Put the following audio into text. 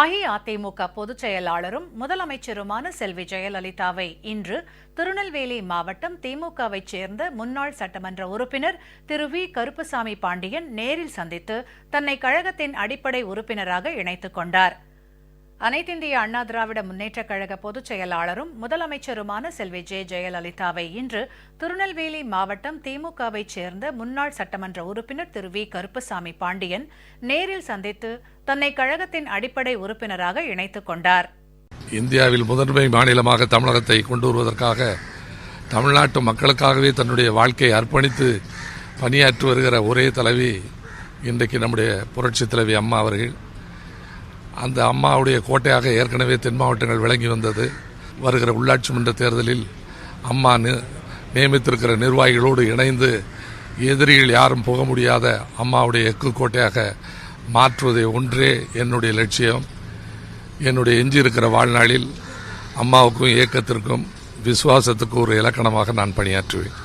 அஇஅதிமுக பொதுச் செயலாளரும் முதலமைச்சருமான செல்வி ஜெயலலிதாவை இன்று திருநெல்வேலி மாவட்டம் திமுகவைச் சேர்ந்த முன்னாள் சட்டமன்ற உறுப்பினர் திரு வி. கருப்பசாமி பாண்டியன் நேரில் சந்தித்து தன்னை கழகத்தின் அடிப்படை உறுப்பினராக இணைத்துக் கொண்டார். அனைத்திந்திய அண்ணா திராவிட முன்னேற்றக் கழக பொதுச் செயலாளரும் முதலமைச்சருமான செல்வி ஜெ ஜெயலலிதாவை இன்று திருநெல்வேலி மாவட்டம் திமுகவைச் சேர்ந்த முன்னாள் சட்டமன்ற உறுப்பினர் திரு வி. கருப்பசாமி பாண்டியன் நேரில் சந்தித்து தன்னை கழகத்தின் அடிப்படை உறுப்பினராக இணைத்துக் கொண்டார். இந்தியாவில் முதன்மை மாநிலமாக தமிழகத்தை கொண்டு வருவதற்காக தமிழ்நாட்டு மக்களுக்காகவே தன்னுடைய வாழ்க்கையை அர்ப்பணித்து பணியாற்றி வருகிற ஒரே தலைவி இன்றைக்கு நம்முடைய புரட்சி தலைவி அம்மா அவர்கள். அந்த அம்மாவுடைய கோட்டையாக ஏற்கனவே தென் மாவட்டங்கள் விளங்கி வந்தது. வருகிற உள்ளாட்சி மன்ற தேர்தலில் அம்மா நியமித்திருக்கிற நிர்வாகிகளோடு இணைந்து எதிரிகள் யாரும் போக முடியாத அம்மாவுடைய எக்கு கோட்டையாக மாற்றுவதே ஒன்றே என்னுடைய லட்சியம். என்னுடைய எஞ்சி இருக்கிற வாழ்நாளில் அம்மாவுக்கும் இயக்கத்திற்கும் விசுவாசத்துக்கு ஒரு இலக்கணமாக நான் பணியாற்றுவேன்.